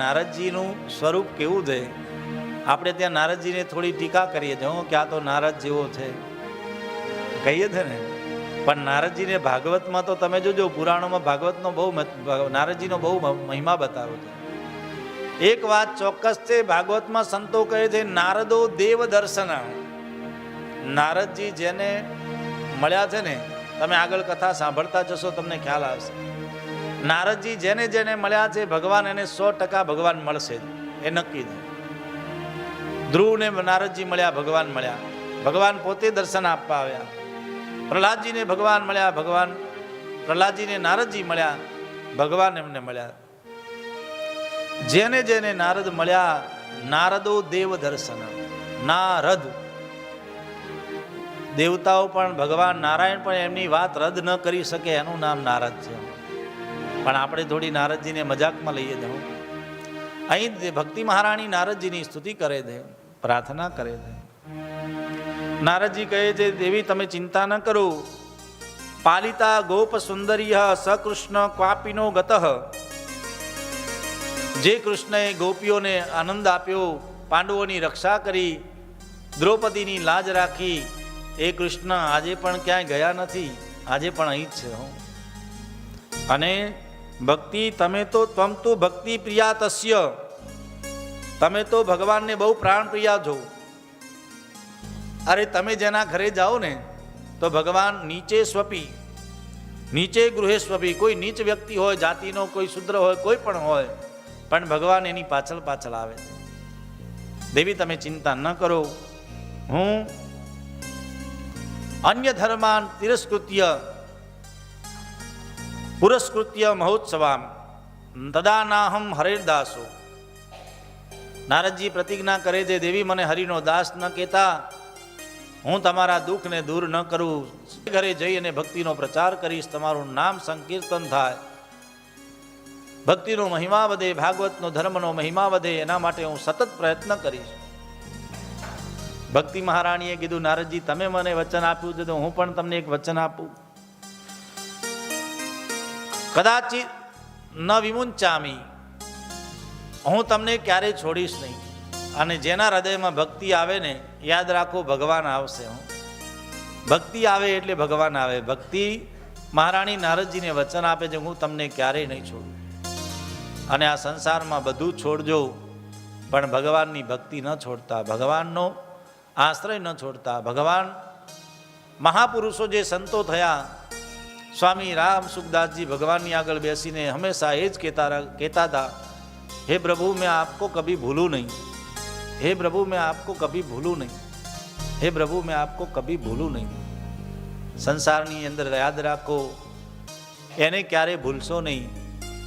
નારદજીનું સ્વરૂપ કેવું છે? આપણે ત્યાં નારદજીને થોડી ટીકા કરીએ છીએ. હું કે તો નારદ જેવો છે. કહીએ છે ને? પણ નારદજીને ભાગવતમાં તો તમે જોજો, પુરાણોમાં ભાગવતનો બહુ નારદજીનો બહુ મહિમા બતાવ્યો છે. એક વાત ચોક્કસ છે, ભાગવતમાં સંતો કહે છે, નારદો દેવ દર્શન. નારદજી જેને મળ્યા છે ને, તમે આગળ કથા સાંભળતા જશો, તમને ખ્યાલ આવશે. નારદજી જેને જેને મળ્યા છે, ભગવાન એને સો ટકા ભગવાન મળશે. એ નક્કી છે. ધ્રુવને નારદજી મળ્યા, ભગવાન મળ્યા. ભગવાન પોતે દર્શન આપવા આવ્યા. પ્રહલાદજીને ભગવાન મળ્યા, ભગવાન. પ્રહલાદજીને નારદજી મળ્યા, ભગવાન એમને મળ્યા. જેને જેને નારદ મળ્યા, નારદો દેવ દર્શન. નારદ. દેવતાઓ પણ ભગવાન નારાયણ પણ એમની વાત રદ ન કરી શકે, એનું નામ નારદ છે. પણ આપણે થોડી નારદજીને મજાકમાં લઈએ જાઉં અહીં જ ભક્તિ મહારાણી નારદજીની સ્તુતિ કરે છે પ્રાર્થના કરે છે નારદજી કહે છે, દેવી, તમે ચિંતા ન કરો. પાલિતા ગોપ સુંદરીય સકૃષ્ણ ક્વાપીનો ગતઃ. જે કૃષ્ણએ ગોપીઓને આનંદ આપ્યો, પાંડવોની રક્ષા કરી, દ્રૌપદીની લાજ રાખી, એ કૃષ્ણ, આજે પણ ક્યાંય ગયા નથી. આજે પણ અહીં જ છે હું. અને ભક્તિ, તમે તો ત્વમ તો ભક્તિ પ્રિયા તસ્ય. તમે તો ભગવાનને બહુ પ્રાણ પ્રિયા છો. અરે તમે જેના ઘરે જાઓ ને, તો ભગવાન નીચે સ્વપી. નીચે ગૃહે સ્વપી. કોઈ નીચ વ્યક્તિ હોય, જાતિનો કોઈ શુદ્ર હોય, કોઈ પણ હોય, પણ ભગવાન એની પાછળ પાછળ આવે. છે દેવી, તમે ચિંતા ન કરો. હું અન્ય ધર્માન તિરસ્કૃત્ય પુરસ્કૃત્ય મહોત્સવામ. તદાનાહમ હરિદાસો. નારદજી પ્રતિજ્ઞા કરે છે, દેવી, મને હરિનો દાસ ન કહેતા. હું તમારા દુઃખને દૂર ન કરું. ઘરે જઈ અને ભક્તિનો પ્રચાર કરીશ, તમારું નામ સંકીર્તન થાય. ભક્તિનો મહિમા વધે, ભાગવતનો ધર્મનો મહિમા વધે, એના માટે હું સતત પ્રયત્ન કરીશ. ભક્તિ મહારાણીએ કીધું, નારદજી, તમે મને વચન આપ્યું છે, તો હું પણ તમને એક વચન આપું. કદાચિત ન વિમુંચામી. હું તમને ક્યારેય છોડીશ નહીં. અને જેના હૃદયમાં ભક્તિ આવે ને, યાદ રાખો ભગવાન આવશે હું. ભક્તિ આવે એટલે ભગવાન આવે. ભક્તિ મહારાણી નારદજીને વચન આપે છે, હું તમને ક્યારેય નહીં છોડું. અને આ સંસારમાં બધું છોડજો, પણ ભગવાનની ભક્તિ ન છોડતા. ભગવાનનો આશ્રય ન છોડતા. ભગવાન મહાપુરુષો જે સંતો થયા સ્વામી રામ સુખદાસજી ભગવાનની આગળ બેસીને હંમેશા એ જ કહેતા કહેતા હતા, હે પ્રભુ, મેં આપકો કભી ભૂલું નહીં. હે પ્રભુ, મેં આપકો કભી ભૂલું નહીં. હે પ્રભુ, મેં આપકો કભી ભૂલું નહીં. સંસારની અંદર યાદ રાખો, એને ક્યારે ભૂલશો નહીં.